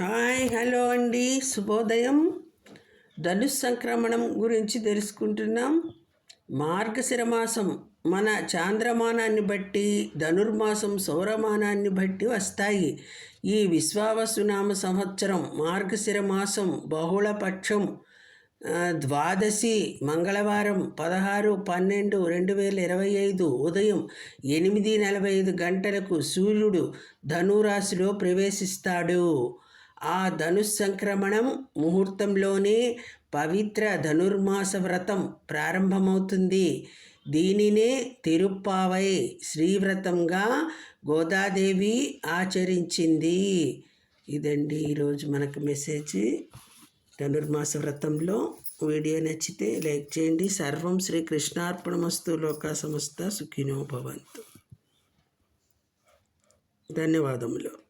Hi hello అండి. శుభోదయం. ధనుస్ సంక్రమణం గురించి తెలుసుకుంటున్నాం. మార్గశిర మాసం మన చాంద్రమానాన్ని బట్టి ధనుర్మాసం సౌరమానాన్ని బట్టి వస్తాయి. ఈ విశ్వావసునామ సంవత్సరం మార్గశిర మాసం బహుళపక్షం. ద్వాదశి మంగళవారం పదహారు పన్నెండు రెండు వేల ఇరవై ఐదు ఉదయం ఎనిమిది నలభై ఐదు గంటలకు సూర్యుడు ధనురాశిలో ప్రవేశిస్తాడు. ఆ ధనుస్ సంక్రమణం ముహూర్తంలోనే పవిత్ర ధనుర్మాస వ్రతం ప్రారంభమవుతుంది. దీనినే తిరుప్పావై శ్రీవ్రతంగా గోదాదేవి ఆచరించింది. ఇదండి ఈరోజు మనకు మెసేజ్. ధనుర్మాస వ్రతంలో వీడియో నచ్చితే లైక్ చేయండి. సర్వం శ్రీ కృష్ణార్పణమస్తు లోక సుఖినో భవంతు. ధన్యవాదములు.